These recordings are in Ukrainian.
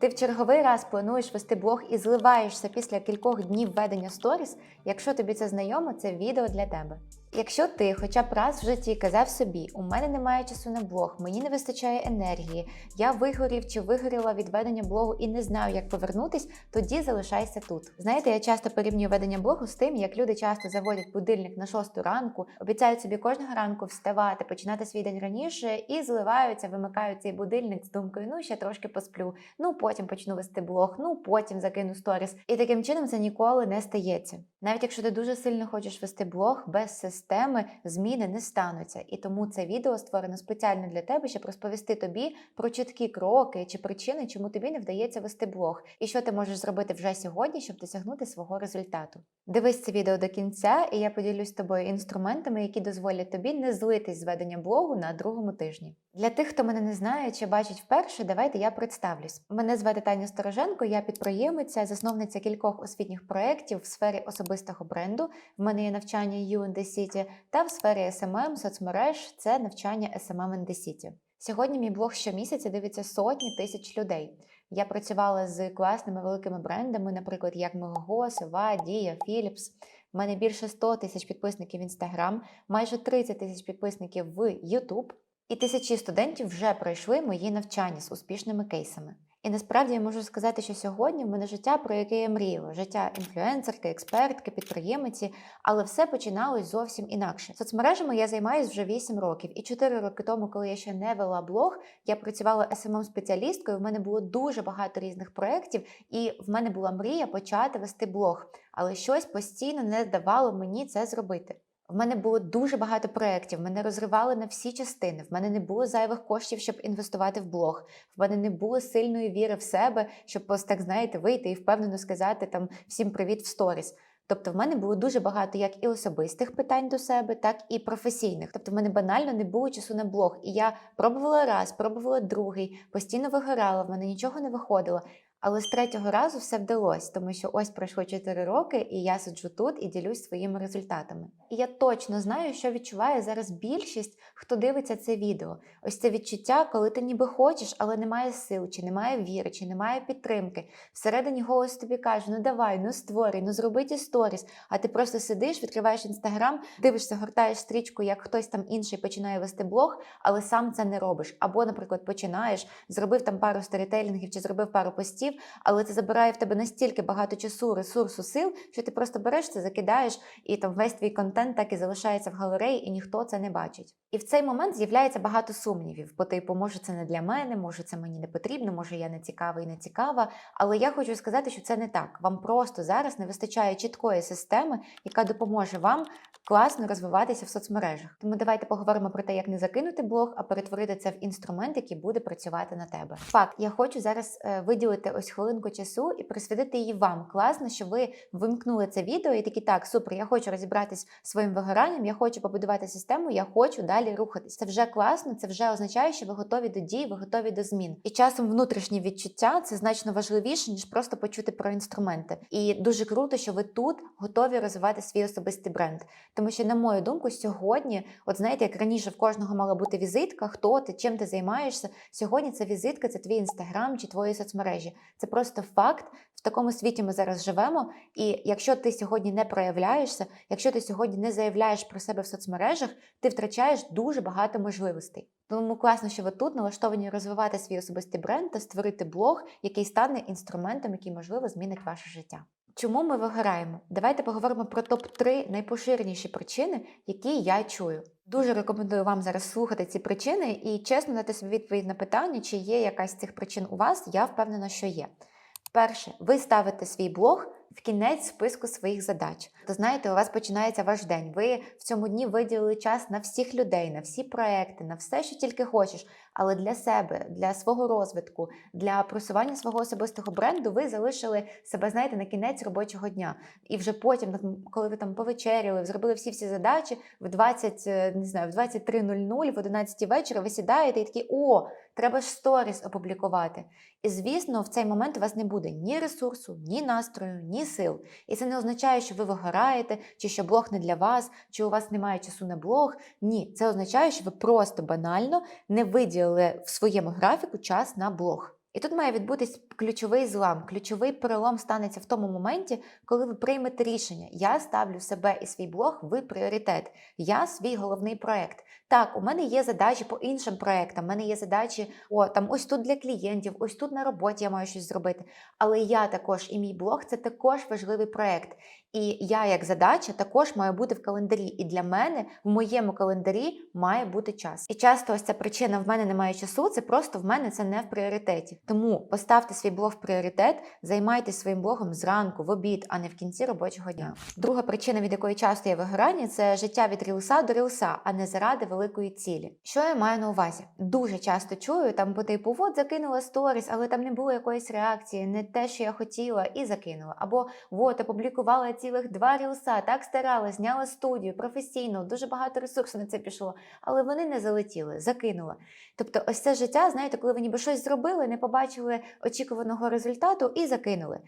Ти в черговий раз плануєш вести блог і зливаєшся після кількох днів ведення сторіс. Якщо тобі це знайомо, це відео для тебе. Якщо ти хоча б раз в житті казав собі, у мене немає часу на блог, мені не вистачає енергії, я вигорів чи вигоріла від ведення блогу і не знаю, як повернутись, тоді залишайся тут. Знаєте, я часто порівнюю ведення блогу з тим, як люди часто заводять будильник на 6 ранку, обіцяють собі кожного ранку вставати, починати свій день раніше і зливаються, вимикають цей будильник з думкою, ну ще трошки посплю, ну потім почну вести блог, ну потім закину сторіс. І таким чином це ніколи не стається. Навіть якщо ти дуже сильно хочеш вести блог, без системи зміни не стануться. І тому це відео створено спеціально для тебе, щоб розповісти тобі про чіткі кроки чи причини, чому тобі не вдається вести блог, і що ти можеш зробити вже сьогодні, щоб досягнути свого результату. Дивись це відео до кінця, і я поділюсь з тобою інструментами, які дозволять тобі не злитись з ведення блогу на другому тижні. Для тих, хто мене не знає чи бачить вперше, давайте я представлюсь. Мене звати Таня Стороженко, я підприємиця, засновниця кількох освітніх проєктів в сфері особистого бренду. В мене є навчання the City, та в сфері SMM, соцмереж це навчання SMM in the City. Сьогодні мій блог щомісяця дивиться сотні тисяч людей. Я працювала з класними великими брендами, наприклад, як Мегого, Сова, Дія, Philips. У мене більше 100 тисяч підписників в Instagram, майже 30 тисяч підписників в YouTube. І тисячі студентів вже пройшли мої навчання з успішними кейсами. І насправді я можу сказати, що сьогодні в мене життя, про яке я мріяла: життя інфлюенсерки, експертки, підприємиці, але все починалось зовсім інакше. Соцмережами я займаюся вже 8 років, і 4 роки тому, коли я ще не вела блог, я працювала smm спеціалісткою. В мене було дуже багато різних проєктів, і в мене була мрія почати вести блог, але щось постійно не давало мені це зробити. В мене було дуже багато проєктів, мене розривали на всі частини. В мене не було зайвих коштів, щоб інвестувати в блог. В мене не було сильної віри в себе, щоб ось так знаєте вийти і впевнено сказати там всім привіт в сторіс. Тобто в мене було дуже багато як і особистих питань до себе, так і професійних. Тобто в мене банально не було часу на блог. І я пробувала раз, пробувала другий, постійно вигорала, в мене нічого не виходило. Але з третього разу все вдалося, тому що ось пройшло 4 роки, і я сиджу тут і ділюсь своїми результатами. І я точно знаю, що відчуває зараз більшість, хто дивиться це відео. Ось це відчуття, коли ти ніби хочеш, але немає сил, чи немає віри, чи немає підтримки. Всередині голос тобі каже: ну давай, ну створюй, ну зроби ті сторіс. А ти просто сидиш, відкриваєш інстаграм, дивишся, гортаєш стрічку, як хтось там інший починає вести блог, але сам це не робиш. Або, наприклад, починаєш, зробив там пару сторітелінгів чи зробив пару постів але це забирає в тебе настільки багато часу, ресурсу, сил, що ти просто береш це, закидаєш, і там весь твій контент так і залишається в галереї, і ніхто це не бачить. І в цей момент з'являється багато сумнівів, по типу, може, це не для мене, може, це мені не потрібно, може я не цікава і не цікава. Але я хочу сказати, що це не так. Вам просто зараз не вистачає чіткої системи, яка допоможе вам класно розвиватися в соцмережах. Тому давайте поговоримо про те, як не закинути блог, а перетворити це в інструмент, який буде працювати на тебе. Факт, я хочу зараз е, виділити ось хвилинку часу і присвятити її вам. Класно, що ви вимкнули це відео і такі так, супер, я хочу розібратись своїм вигоранням, я хочу побудувати систему, я хочу далі рухатись. Це вже класно, це вже означає, що ви готові до дій, ви готові до змін. І часом внутрішні відчуття це значно важливіше, ніж просто почути про інструменти. І дуже круто, що ви тут готові розвивати свій особистий бренд. Тому що, на мою думку, сьогодні, от знаєте, як раніше в кожного мала бути візитка, хто ти, чим ти займаєшся. Сьогодні це візитка, це твій інстаграм чи твої соцмережі. Це просто факт. В такому світі ми зараз живемо. І якщо ти сьогодні не проявляєшся, якщо ти сьогодні не заявляєш про себе в соцмережах, ти втрачаєш дуже багато можливостей. Тому класно, що ви тут налаштовані розвивати свій особистий бренд та створити блог, який стане інструментом, який можливо змінить ваше життя. Чому ми вигораємо? Давайте поговоримо про топ-3 найпоширеніші причини, які я чую. Дуже рекомендую вам зараз слухати ці причини і чесно дати собі відповідь на питання, чи є якась з цих причин у вас. Я впевнена, що є. Перше, ви ставите свій блог в кінець списку своїх задач. То знаєте, у вас починається ваш день. Ви в цьому дні виділили час на всіх людей, на всі проекти, на все, що тільки хочеш. Але для себе, для свого розвитку, для просування свого особистого бренду, ви залишили себе, знаєте, на кінець робочого дня. І вже потім, коли ви там повечеряли, зробили всі всі задачі, в 20, не знаю, в 23.00, в 11 вечора ви сідаєте і такі, о, треба ж сторіс опублікувати. І звісно, в цей момент у вас не буде ні ресурсу, ні настрою, ні сил. І це не означає, що ви вигораєте, чи що блог не для вас, чи у вас немає часу на блог. Ні, це означає, що ви просто банально не виділили в своєму графіку час на блог. І тут має відбутись ключовий злам, ключовий перелом станеться в тому моменті, коли ви приймете рішення. Я ставлю себе і свій блог в пріоритет. Я свій головний проект. Так, у мене є задачі по іншим проектам. У мене є задачі, о, там ось тут для клієнтів, ось тут на роботі я маю щось зробити. Але я також і мій блог це також важливий проект. І я, як задача, також маю бути в календарі. І для мене в моєму календарі має бути час. І часто ось ця причина в мене немає часу. Це просто в мене це не в пріоритеті. Тому поставте свій блог в пріоритет, займайтесь своїм блогом зранку, в обід, а не в кінці робочого дня. Друга причина, від якої часто є вигорання, це життя від рілса до рілса, а не заради великої цілі. Що я маю на увазі? Дуже часто чую там по типу, от закинула сторіс, але там не було якоїсь реакції, не те, що я хотіла, і закинула. Або от опублікувала цілих два рілса, так старалась, зняла студію професійно, дуже багато ресурсу на це пішло, але вони не залетіли, закинула. Тобто, ось це життя, знаєте, коли ви ніби щось зробили, не побачили очікуваного результату і закинули.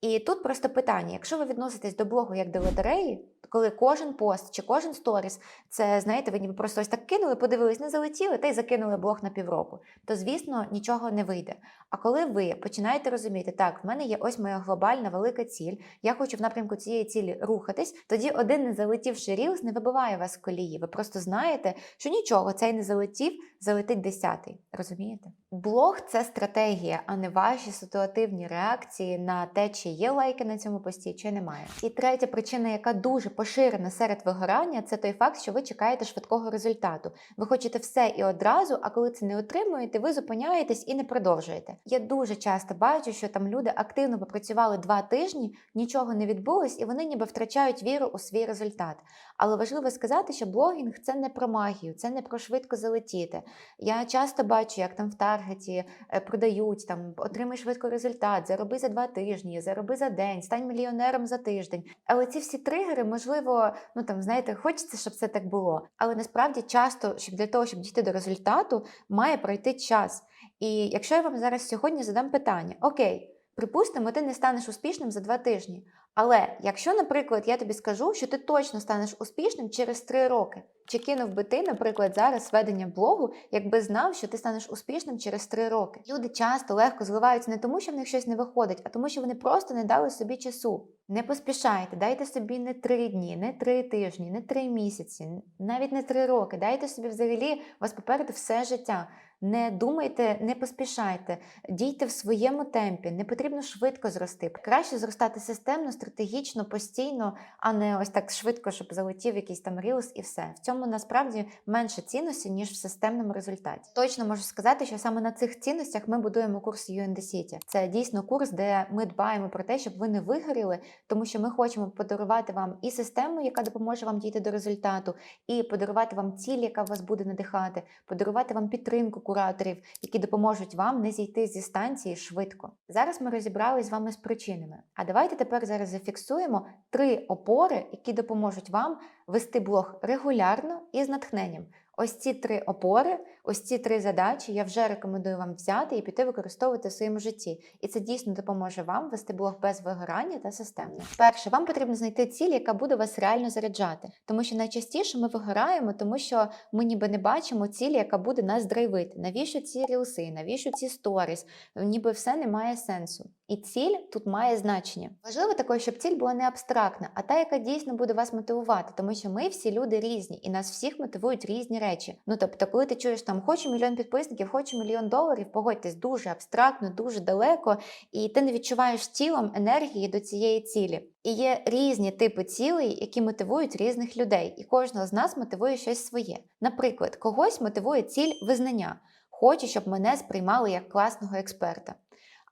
І тут просто питання: якщо ви відноситесь до блогу як до лотереї, коли кожен пост чи кожен сторіс, це знаєте, ви ніби просто ось так кинули, подивились, не залетіли, та й закинули блог на півроку, то звісно нічого не вийде. А коли ви починаєте розуміти, так, в мене є ось моя глобальна велика ціль, я хочу в напрямку цієї цілі рухатись, тоді один не залетівши рілс не вибиває вас з колії. Ви просто знаєте, що нічого, цей не залетів, залетить десятий. Розумієте? Блог це стратегія, а не ваші ситуативні реакції на те, чи є лайки на цьому пості, чи немає. І третя причина, яка дуже поширена серед вигорання, це той факт, що ви чекаєте швидкого результату. Ви хочете все і одразу, а коли це не отримуєте, ви зупиняєтесь і не продовжуєте. Я дуже часто бачу, що там люди активно попрацювали два тижні, нічого не відбулось, і вони ніби втрачають віру у свій результат. Але важливо сказати, що блогінг це не про магію, це не про швидко залетіти. Я часто бачу, як там в таргеті е, продають там отримай швидко результат, зароби за два тижні, зароби за день, стань мільйонером за тиждень. Але ці всі тригери, можливо, ну там знаєте, хочеться, щоб це так було. Але насправді часто, щоб для того, щоб дійти до результату, має пройти час. І якщо я вам зараз сьогодні задам питання: Окей, припустимо, ти не станеш успішним за два тижні. Але якщо, наприклад, я тобі скажу, що ти точно станеш успішним через три роки, чи кинув би ти, наприклад, зараз ведення блогу, якби знав, що ти станеш успішним через три роки? Люди часто легко зливаються не тому, що в них щось не виходить, а тому, що вони просто не дали собі часу. Не поспішайте, дайте собі не три дні, не три тижні, не три місяці, навіть не три роки. Дайте собі взагалі вас попереду все життя. Не думайте, не поспішайте, дійте в своєму темпі, не потрібно швидко зрости. Краще зростати системно, стратегічно, постійно, а не ось так швидко, щоб залетів якийсь там рілс і все. В цьому насправді менше цінності, ніж в системному результаті. Точно можу сказати, що саме на цих цінностях ми будуємо курс UND City. Це дійсно курс, де ми дбаємо про те, щоб ви не вигоріли, тому що ми хочемо подарувати вам і систему, яка допоможе вам дійти до результату, і подарувати вам ціль, яка вас буде надихати, подарувати вам підтримку кураторів, які допоможуть вам не зійти зі станції швидко. Зараз ми розібрались з вами з причинами. А давайте тепер зараз зафіксуємо три опори, які допоможуть вам вести блог регулярно і з натхненням. Ось ці три опори, ось ці три задачі я вже рекомендую вам взяти і піти використовувати в своєму житті. І це дійсно допоможе вам вести блог без вигорання та системно. Перше, вам потрібно знайти ціль, яка буде вас реально заряджати. Тому що найчастіше ми вигораємо, тому що ми ніби не бачимо цілі, яка буде нас драйвити. Навіщо ці рілси, навіщо ці сторіс? Ніби все не має сенсу. І ціль тут має значення. Важливо також, щоб ціль була не абстрактна, а та, яка дійсно буде вас мотивувати, тому що ми всі люди різні, і нас всіх мотивують різні речі. Ну тобто, коли ти чуєш там хочу мільйон підписників, хочу мільйон доларів, погодьтесь дуже абстрактно, дуже далеко, і ти не відчуваєш тілом енергії до цієї цілі. І є різні типи цілей, які мотивують різних людей, і кожного з нас мотивує щось своє. Наприклад, когось мотивує ціль визнання. Хочу, щоб мене сприймали як класного експерта.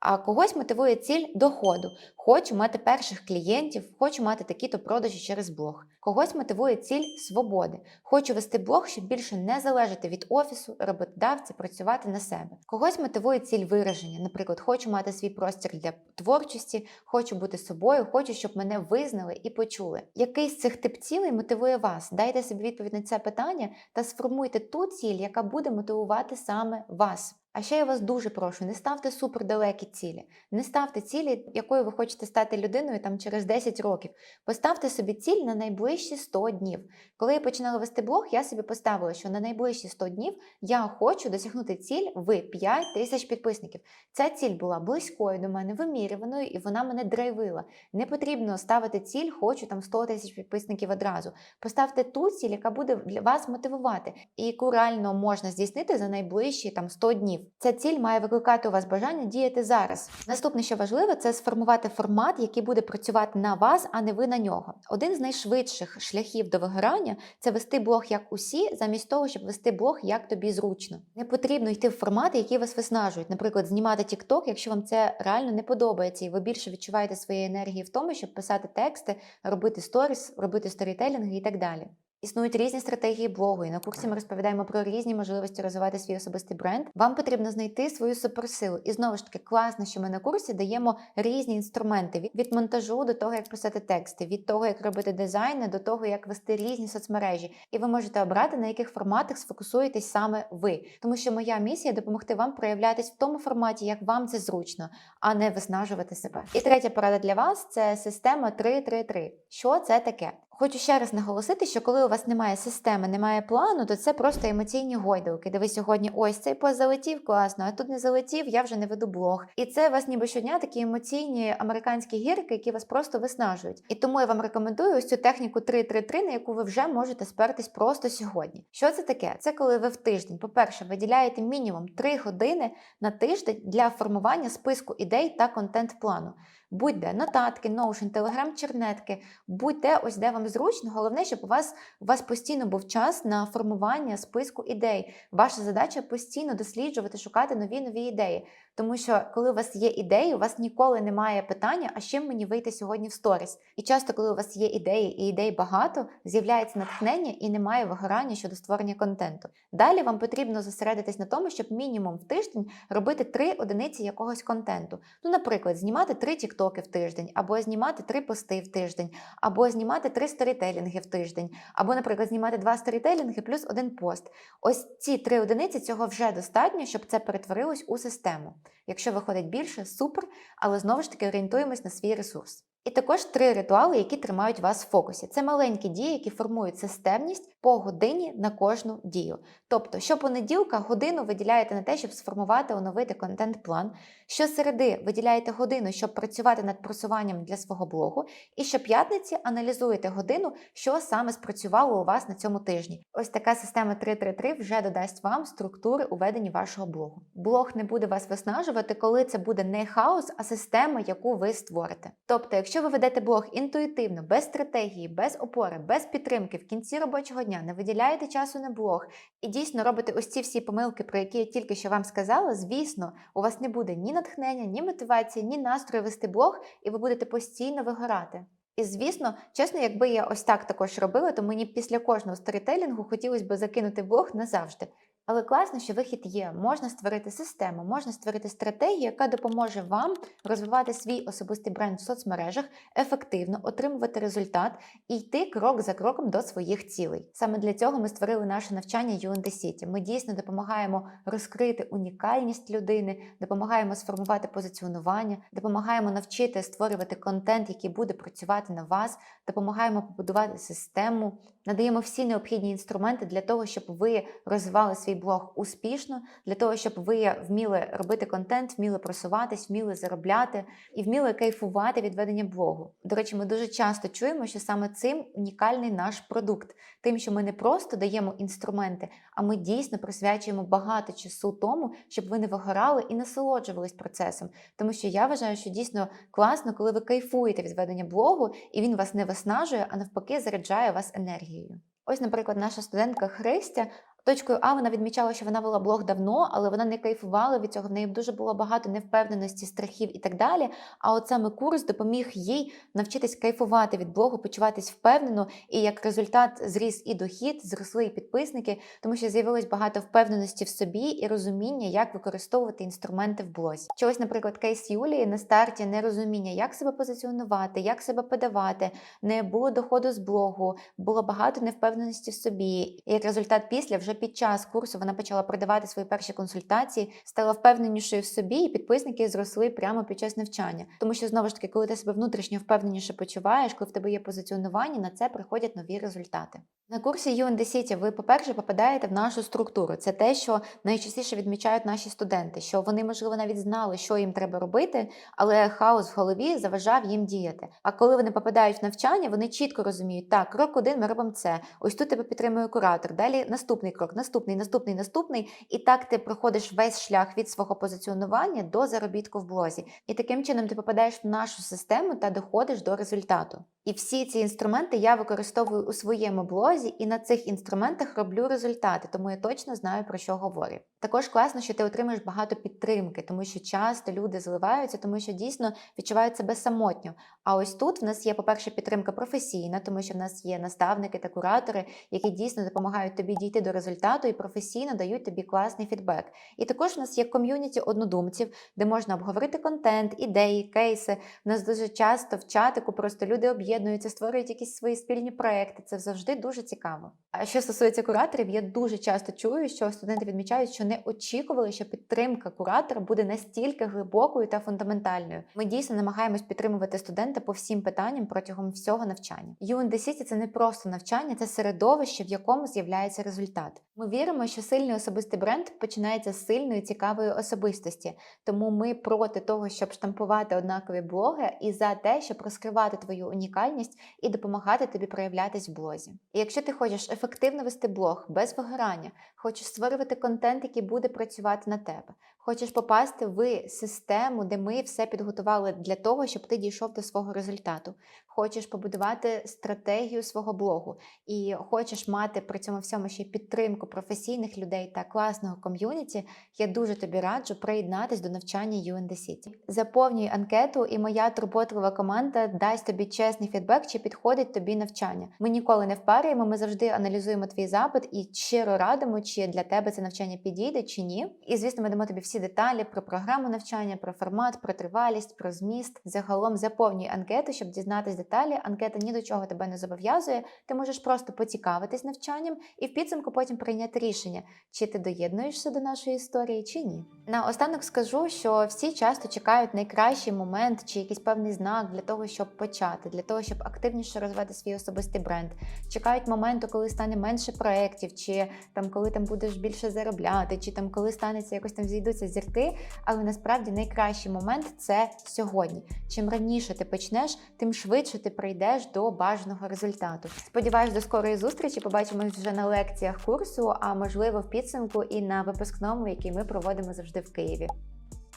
А когось мотивує ціль доходу. Хочу мати перших клієнтів, хочу мати такі-то продажі через блог. Когось мотивує ціль свободи. Хочу вести блог, щоб більше не залежати від офісу, роботодавця, працювати на себе. Когось мотивує ціль вираження. Наприклад, хочу мати свій простір для творчості, хочу бути собою, хочу, щоб мене визнали і почули. Який з цих тип цілей мотивує вас? Дайте собі відповідь на це питання та сформуйте ту ціль, яка буде мотивувати саме вас. А ще я вас дуже прошу, не ставте супердалекі цілі. Не ставте цілі, якою ви хочете стати людиною там через 10 років. Поставте собі ціль на найближчі 100 днів. Коли я починала вести блог, я собі поставила, що на найближчі 100 днів я хочу досягнути ціль в 5 тисяч підписників. Ця ціль була близькою до мене, вимірюваною, і вона мене драйвила. Не потрібно ставити ціль, хочу там 100 тисяч підписників одразу. Поставте ту ціль, яка буде для вас мотивувати, і яку реально можна здійснити за найближчі там 100 днів. Ця ціль має викликати у вас бажання діяти зараз. Наступне, що важливо, це сформувати формат, який буде працювати на вас, а не ви на нього. Один з найшвидших шляхів до вигорання це вести блог як усі, замість того, щоб вести блог як тобі зручно. Не потрібно йти в формати, які вас виснажують. Наприклад, знімати TikTok, якщо вам це реально не подобається, і ви більше відчуваєте своєї енергії в тому, щоб писати тексти, робити сторіс, робити сторітелінги і так далі. Існують різні стратегії блогу, і на курсі ми розповідаємо про різні можливості розвивати свій особистий бренд. Вам потрібно знайти свою суперсилу. І знову ж таки, класно, що ми на курсі даємо різні інструменти від, монтажу до того, як писати тексти, від того, як робити дизайни, до того, як вести різні соцмережі. І ви можете обрати, на яких форматах сфокусуєтесь саме ви. Тому що моя місія допомогти вам проявлятись в тому форматі, як вам це зручно, а не виснажувати себе. І третя порада для вас це система 3-3-3. Що це таке? Хочу ще раз наголосити, що коли у вас немає системи, немає плану, то це просто емоційні гойдалки, де ви сьогодні ось цей пост залетів класно, а тут не залетів, я вже не веду блог. І це у вас ніби щодня такі емоційні американські гірки, які вас просто виснажують. І тому я вам рекомендую ось цю техніку 3-3-3, на яку ви вже можете спертись просто сьогодні. Що це таке? Це коли ви в тиждень, по-перше, виділяєте мінімум 3 години на тиждень для формування списку ідей та контент-плану. Будь-де нотатки, Notion, Telegram, чернетки, будь-де ось де вам зручно. Головне, щоб у вас у вас постійно був час на формування списку ідей. Ваша задача постійно досліджувати, шукати нові нові ідеї. Тому що коли у вас є ідеї, у вас ніколи немає питання, а чим мені вийти сьогодні в сторіс. І часто, коли у вас є ідеї і ідей багато, з'являється натхнення і немає вигорання щодо створення контенту. Далі вам потрібно зосередитись на тому, щоб мінімум в тиждень робити три одиниці якогось контенту. Ну, наприклад, знімати три тіктоки в тиждень, або знімати три пости в тиждень, або знімати три сторітелінги в тиждень, або, наприклад, знімати два сторітелінги плюс один пост. Ось ці три одиниці цього вже достатньо, щоб це перетворилось у систему. Якщо виходить більше, супер, але знову ж таки орієнтуємось на свій ресурс. І також три ритуали, які тримають вас в фокусі. Це маленькі дії, які формують системність по годині на кожну дію. Тобто, щопонеділка годину виділяєте на те, щоб сформувати, оновити контент-план. Щосереди виділяєте годину, щоб працювати над просуванням для свого блогу. І щоп'ятниці аналізуєте годину, що саме спрацювало у вас на цьому тижні. Ось така система 333 вже додасть вам структури у веденні вашого блогу. Блог не буде вас виснажувати, коли це буде не хаос, а система, яку ви створите. Тобто, якщо ви ведете блог інтуїтивно, без стратегії, без опори, без підтримки в кінці робочого дня, не виділяєте часу на блог і дійсно робите ось ці всі помилки, про які я тільки що вам сказала, звісно, у вас не буде ні натхнення, ні мотивації, ні настрою вести блог, і ви будете постійно вигорати. І звісно, чесно, якби я ось так також робила, то мені після кожного сторітелінгу хотілося б закинути блог назавжди. Але класно, що вихід є. Можна створити систему, можна створити стратегію, яка допоможе вам розвивати свій особистий бренд в соцмережах, ефективно отримувати результат і йти крок за кроком до своїх цілей. Саме для цього ми створили наше навчання UND City. Ми дійсно допомагаємо розкрити унікальність людини, допомагаємо сформувати позиціонування, допомагаємо навчити створювати контент, який буде працювати на вас, допомагаємо побудувати систему. Надаємо всі необхідні інструменти для того, щоб ви розвивали свій блог успішно, для того, щоб ви вміли робити контент, вміли просуватись, вміли заробляти і вміли кайфувати від ведення блогу. До речі, ми дуже часто чуємо, що саме цим унікальний наш продукт, тим, що ми не просто даємо інструменти, а ми дійсно присвячуємо багато часу тому, щоб ви не вигорали і насолоджувались процесом. Тому що я вважаю, що дійсно класно, коли ви кайфуєте від ведення блогу, і він вас не виснажує, а навпаки, заряджає вас енергією. Ось, наприклад, наша студентка Христя. Точкою А вона відмічала, що вона вела блог давно, але вона не кайфувала від цього. В неї дуже було багато невпевненості, страхів і так далі. А от саме курс допоміг їй навчитись кайфувати від блогу, почуватись впевнено, і як результат зріс і дохід, зросли і підписники, тому що з'явилось багато впевненості в собі і розуміння, як використовувати інструменти в блозі. Чи ось, наприклад, кейс Юлії на старті нерозуміння, як себе позиціонувати, як себе подавати, не було доходу з блогу, було багато невпевненості в собі. І як результат після вже під час курсу вона почала продавати свої перші консультації, стала впевненішою в собі, і підписники зросли прямо під час навчання. Тому що знову ж таки, коли ти себе внутрішньо впевненіше почуваєш, коли в тебе є позиціонування, на це приходять нові результати. На курсі UND City ви, по-перше, попадаєте в нашу структуру. Це те, що найчастіше відмічають наші студенти, що вони, можливо, навіть знали, що їм треба робити, але хаос в голові заважав їм діяти. А коли вони попадають в навчання, вони чітко розуміють, так, крок один ми робимо це. Ось тут тебе підтримує куратор. Далі наступний крок, наступний, наступний, наступний. І так ти проходиш весь шлях від свого позиціонування до заробітку в блозі. І таким чином ти попадаєш в нашу систему та доходиш до результату. І всі ці інструменти я використовую у своєму блозі, і на цих інструментах роблю результати, тому я точно знаю про що говорю. Також класно, що ти отримуєш багато підтримки, тому що часто люди зливаються, тому що дійсно відчувають себе самотньо. А ось тут в нас є, по-перше, підтримка професійна, тому що в нас є наставники та куратори, які дійсно допомагають тобі дійти до результату і професійно дають тобі класний фідбек. І також в нас є ком'юніті однодумців, де можна обговорити контент, ідеї, кейси. У нас дуже часто в чатику просто люди об'єднуються, створюють якісь свої спільні проекти. Це завжди дуже цікаво. А що стосується кураторів, я дуже часто чую, що студенти відмічають, що не очікували, що підтримка куратора буде настільки глибокою та фундаментальною. Ми дійсно намагаємось підтримувати студента по всім питанням протягом всього навчання. UND City – це не просто навчання, це середовище, в якому з'являється результат. Ми віримо, що сильний особистий бренд починається з сильної цікавої особистості. Тому ми проти того, щоб штампувати однакові блоги, і за те, щоб розкривати твою унікальність і допомагати тобі проявлятись в блозі. І якщо ти хочеш ефективно вести блог без вигорання, хочеш створювати контент, який буде працювати на тебе, хочеш попасти в систему, де ми все підготували для того, щоб ти дійшов до свого результату. Хочеш побудувати стратегію свого блогу і хочеш мати при цьому всьому ще підтримку професійних людей та класного ком'юніті, я дуже тобі раджу приєднатись до навчання UND City. Заповнюй анкету, і моя турботлива команда дасть тобі чесний фідбек, чи підходить тобі навчання. Ми ніколи не впарюємо, ми завжди аналізуємо твій запит і щиро радимо, чи для тебе це навчання підійде чи ні. І звісно, ми дамо тобі всі деталі про програму навчання, про формат, про тривалість, про зміст. Загалом заповнюй анкету, щоб дізнатись деталі. Анкета ні до чого тебе не зобов'язує. Ти можеш просто поцікавитись навчанням і в підсумку потім прийняти рішення, чи ти доєднуєшся до нашої історії, чи ні. Наостанок скажу, що всі часто чекають найкращий момент чи якийсь певний знак для того, щоб почати, для того, щоб активніше розвивати свій особистий бренд. Чекають моменту, коли стане менше проєктів, чи там коли там будеш більше заробляти, чи там коли станеться якось там зійдуться зірки. Але насправді найкращий момент це сьогодні. Чим раніше ти почнеш, тим швидше ти прийдеш до бажаного результату. Сподіваюсь, до скорої зустрічі. Побачимось вже на лекціях курсу, а можливо в підсумку і на випускному, який ми проводимо завжди в Києві.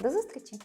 До зустрічі!